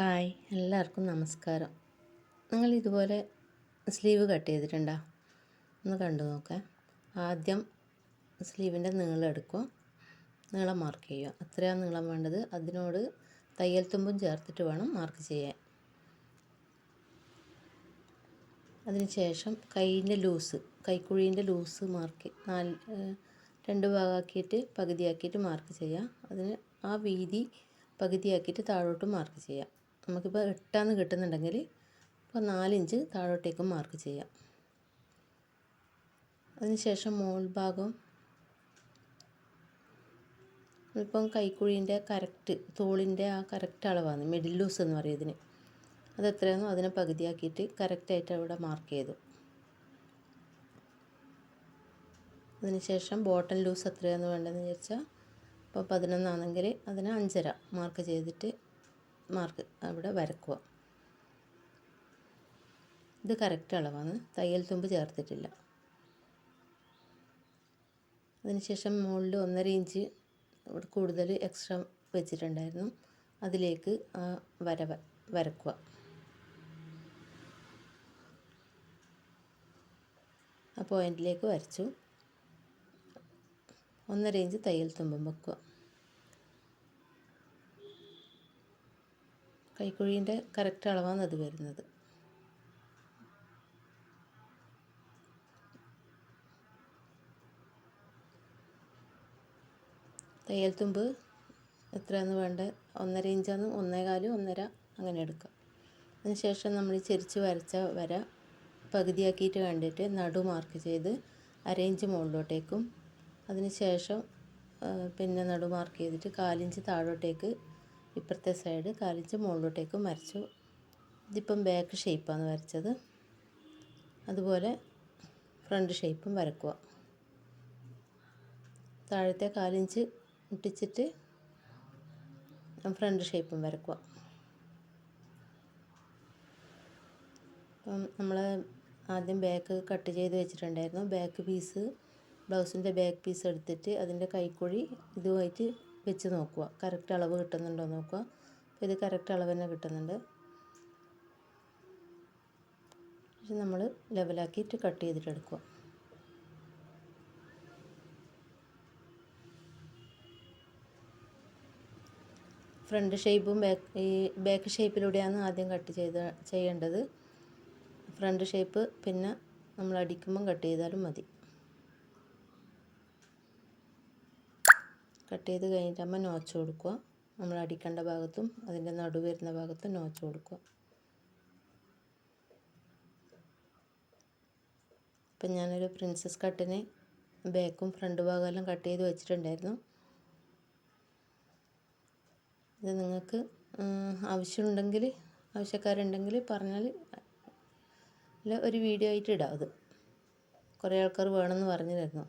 Hi എല്ലാവർക്കും നമസ്കാരം. നിങ്ങൾ ഇതുപോലെ സ്ലീവ് കട്ട് ചെയ്തിട്ടുണ്ടോ? ഒന്ന് കണ്ടു നോക്കാം. ആദ്യം സ്ലീവിന്റെ നീളം എടുക്കുക നീളം മാർക്ക് ചെയ്യുക. അത്രയാണ് നീളം വേണ്ടത്. അതിനോട് തയ്യൽ തുമ്പും ചേർത്തിട്ട് വേണം മാർക്ക് ചെയ്യാൻ. അതിനുശേഷം കൈയിന്റെ ലൂസ് കൈക്കുഴീന്റെ ലൂസ് മാർക്ക് നാല് രണ്ട് ഭാഗമാക്കിയിട്ട് പകുതിയാക്കിയിട്ട് മാർക്ക് ചെയ്യുക. അതിന് ആ വീതി പകുതിയാക്കിയിട്ട് താഴോട്ട് മാർക്ക് ചെയ്യാം നമുക്കിപ്പോൾ എട്ടാന്ന് കിട്ടുന്നുണ്ടെങ്കിൽ ഇപ്പോൾ നാലിഞ്ച് താഴോട്ടേക്ക് മാർക്ക് ചെയ്യാം. അതിനുശേഷം മോൾ ഭാഗം ഇപ്പം കൈക്കുഴിന്റെ കറക്റ്റ് തോളിന്റെ ആ കറക്റ്റ് അളവാണ് മിഡിൽ ലൂസ് എന്ന് പറയുന്നതിന് അത് എത്രയാണോ അതിനെ പകുതിയാക്കിയിട്ട് കറക്റ്റായിട്ട് അവിടെ മാർക്ക് ചെയ്തു. അതിനുശേഷം ബോട്ടൺ ലൂസ് എത്രയാണെന്ന് വേണ്ടതെന്ന് വിചാരിച്ചാൽ ഇപ്പോൾ പതിനൊന്നാണെങ്കിൽ അതിന് അഞ്ചര മാർക്ക് ചെയ്തിട്ട് മാർക്ക് അവിടെ വരക്കുക. ഇത് കറക്റ്റ് അളവാണ്. തയ്യൽ തുമ്പ് ചേർത്തിട്ടില്ല. അതിനുശേഷം മുകളിൽ ഒന്നര ഇഞ്ച് കൂടുതൽ എക്സ്ട്രാ വെച്ചിട്ടുണ്ടായിരുന്നു. അതിലേക്ക് വര വരക്കുക. ആ പോയിന്റിലേക്ക് വരച്ചു. ഒന്നര ഇഞ്ച് തയ്യൽ തുമ്പും വെക്കുക. കൈക്കുഴീന്റെ കറക്റ്റ് അളവാണ് അത് വരുന്നത്. തയ്യൽ തുമ്പ് എത്രയാണ് വേണ്ടത് ഒന്നര ഇഞ്ചാണ് ഒന്നേകാൽ ഒന്നര അങ്ങനെ എടുക്കാം. അതിനുശേഷം നമ്മൾ ചെരിച്ച് വരച്ച വര പകുതിയാക്കിയിട്ട് കണ്ടിട്ട് നടു മാർക്ക് ചെയ്ത് അരയിഞ്ച് മുകളിലോട്ടേക്കും. അതിനുശേഷം പിന്നെ നടു മാർക്ക് ചെയ്തിട്ട് കാലിഞ്ച് താഴോട്ടേക്ക് ഇപ്പുറത്തെ സൈഡ് കാലിഞ്ച് മുകളിലോട്ടേക്ക് വരച്ചു. ഇതിപ്പം ബാക്ക് ഷേപ്പാണ് വരച്ചത്. അതുപോലെ ഫ്രണ്ട് ഷേപ്പും വരക്കുക. താഴത്തെ കാലിഞ്ച് മുട്ടിച്ചിട്ട് ഫ്രണ്ട് ഷേപ്പും വരക്കുക. അപ്പം നമ്മൾ ആദ്യം ബാക്ക് കട്ട് ചെയ്ത് വെച്ചിട്ടുണ്ടായിരുന്നു. ബാക്ക് പീസ് ബ്ലൗസിന്റെ ബാക്ക് പീസ് എടുത്തിട്ട് അതിന്റെ കൈക്കുഴി ഇതുമായിട്ട് വെച്ച് നോക്കുക. കറക്റ്റ് അളവ് കിട്ടുന്നുണ്ടോ നോക്കുക. അപ്പോൾ ഇത് കറക്റ്റ് അളവ് തന്നെ കിട്ടുന്നുണ്ട്. നമ്മൾ ലെവലാക്കിയിട്ട് കട്ട് ചെയ്തിട്ട് എടുക്കുക ഫ്രണ്ട് ഷേപ്പും ബാക്ക് ഈ ബാക്ക് ഷേപ്പിലൂടെയാണ് ആദ്യം കട്ട് ചെയ്ത ചെയ്യേണ്ടത്. ഫ്രണ്ട് ഷേപ്പ് പിന്നെ നമ്മൾ അടിക്കുമ്പം കട്ട് ചെയ്താലും മതി. കട്ട് ചെയ്ത് കഴിഞ്ഞിട്ടാകുമ്പോൾ നോച്ച് കൊടുക്കുക. നമ്മൾ അടിക്കേണ്ട ഭാഗത്തും അതിന്റെ നടു വരുന്ന ഭാഗത്തും നോച്ച് കൊടുക്കുക. ഇപ്പം ഞാനൊരു പ്രിൻസസ് കട്ടിന് ബാക്കും ഫ്രണ്ട് ഭാഗമെല്ലാം കട്ട് ചെയ്ത് വെച്ചിട്ടുണ്ടായിരുന്നു. ഇത് നിങ്ങൾക്ക് ആവശ്യമുണ്ടെങ്കിൽ ആവശ്യക്കാരുണ്ടെങ്കിൽ പറഞ്ഞാൽ ഒരു വീഡിയോ ആയിട്ട് ഇടാം അത്. കുറേ ആൾക്കാർ വേണമെന്ന് പറഞ്ഞിരുന്നു.